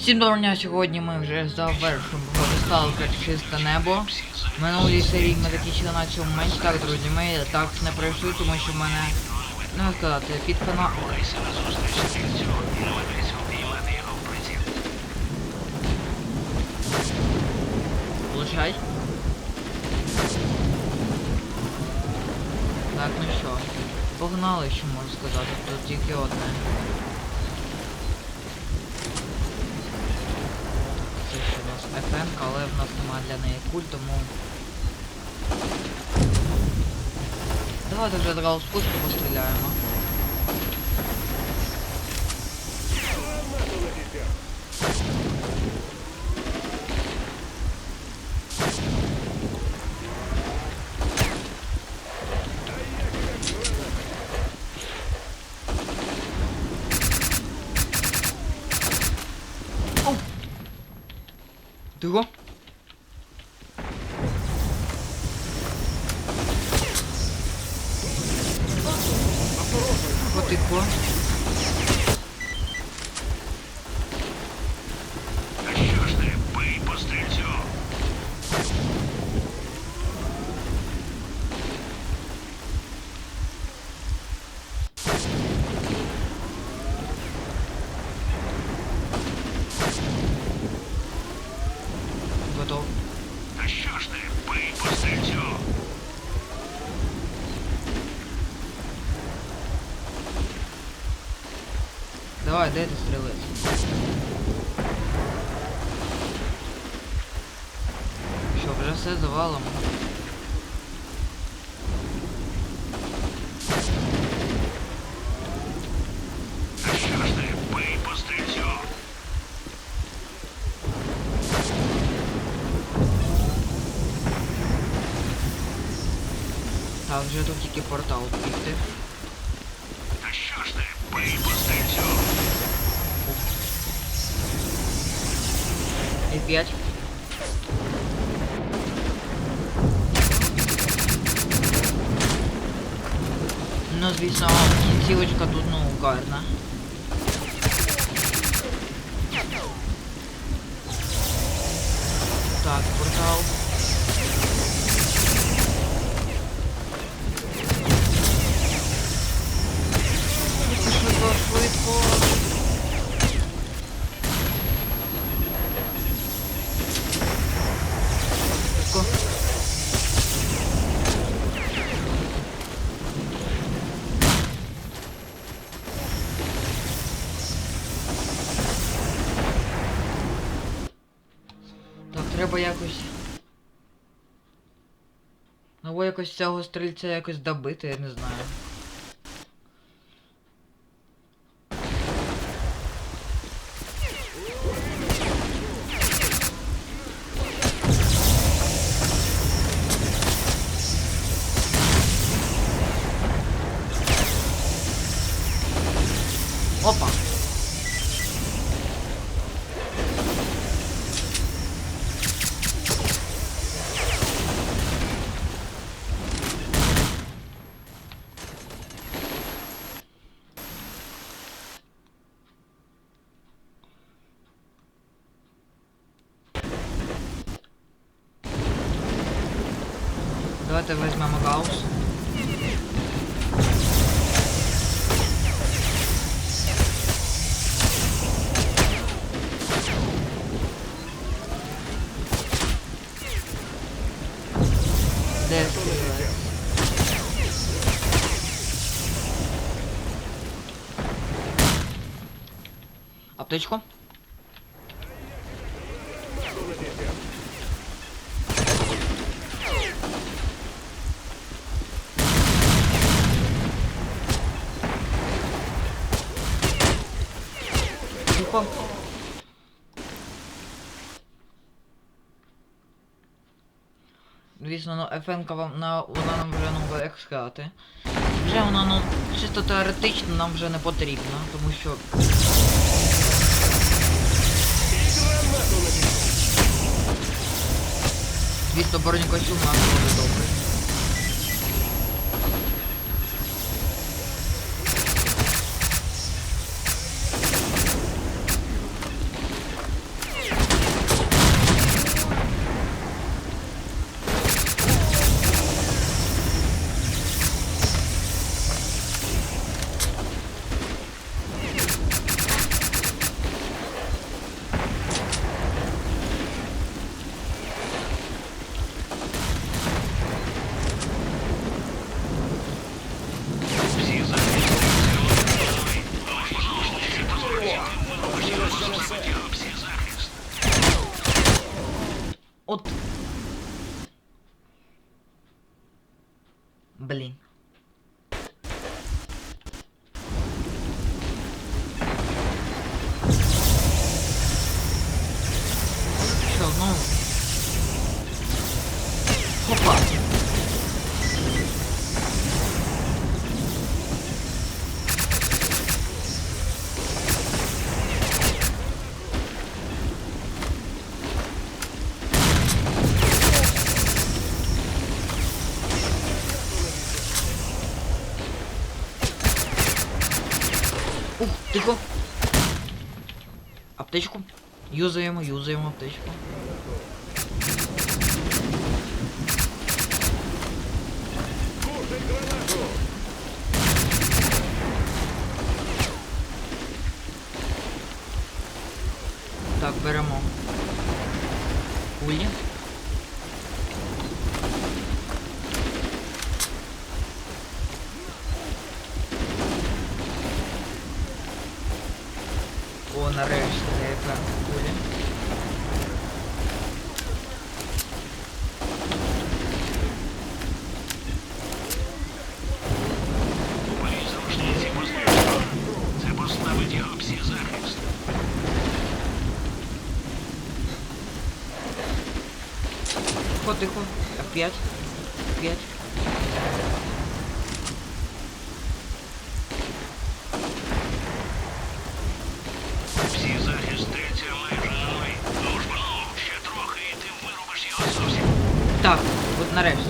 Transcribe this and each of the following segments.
Всім доброго дня, сьогодні ми вже завершуємо Сталкер Чисте небо. В минулій серії ми закінчили на цьому моменті. Так, друзі, ми так не пройшли, тому що в мене, ну як сказати, під канал. Получай. Так, ну що, погнали, що можу сказати, тут тільки одне. Але в нас немає для неї куль, тому... Давайте вже одразу спуску постріляємо. Тихо. Потихо. А що ж ти, бий по стрільцю? Готов. А що ж ти, бий по стрільцю? Давай, де ти стрілець? Що, вже все завалимо? А що ж ти, бий по? Так, вже тут тільки портал бігти. А що ж ти, бий по стрільцю? І 5. Ну, звісно, кінцівочка тут, ну, гарна. Треба якось. Ну, або якось цього стрільця якось добити, я не знаю. Давайте візьмемо гаус. Аптечку? Тихо. Звісно, ну ФНК вам на вона нам вже ну як сказати. Вже вона ну чисто теоретично нам вже не потрібна, тому що. Звісно, бронекостюм у нас дуже Блін. Тихо. Аптечку. Юзаємо, юзаємо аптечку. Так, беремо. Кулі. тихо. Опять. Опять. Так, от нарешті.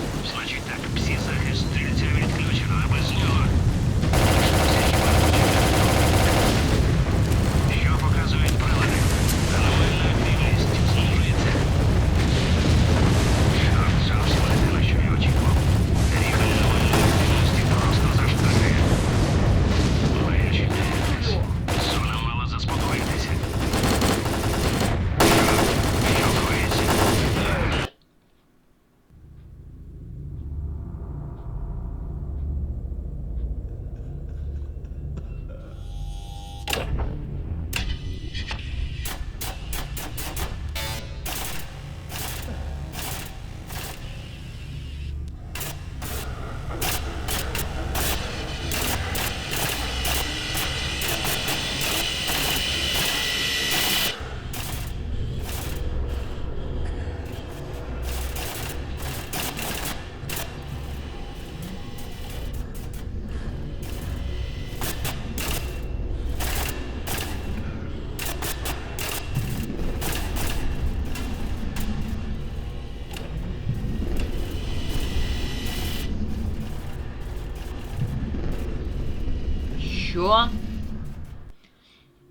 Що?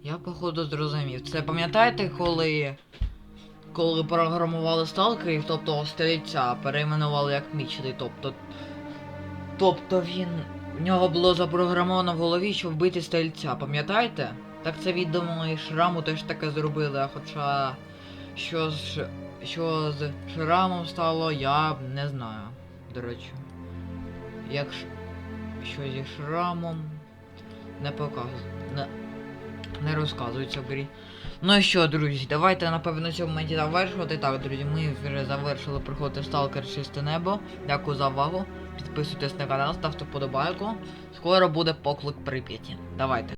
Я походу зрозумів. Це пам'ятаєте, коли. Коли програмували сталкерів, тобто стрільця перейменували як мічний, тобто. Тобто він. В нього було запрограмовано в голові, щоб вбити стрільця, пам'ятаєте? Так це відомо і шраму теж таке зробили, а хоча. Що з. Що з шрамом стало, я не знаю. До речі. Як ш... що зі шрамом не показує. Не, не розказується в грі. Ну що, друзі, давайте напевно на цьому моменті завершувати. Так, друзі, ми вже завершили приходити Stalker Чисте Небо. Дякую за увагу. Підписуйтесь на канал, ставте вподобайку. Скоро буде поклик Прип'яті. Давайте.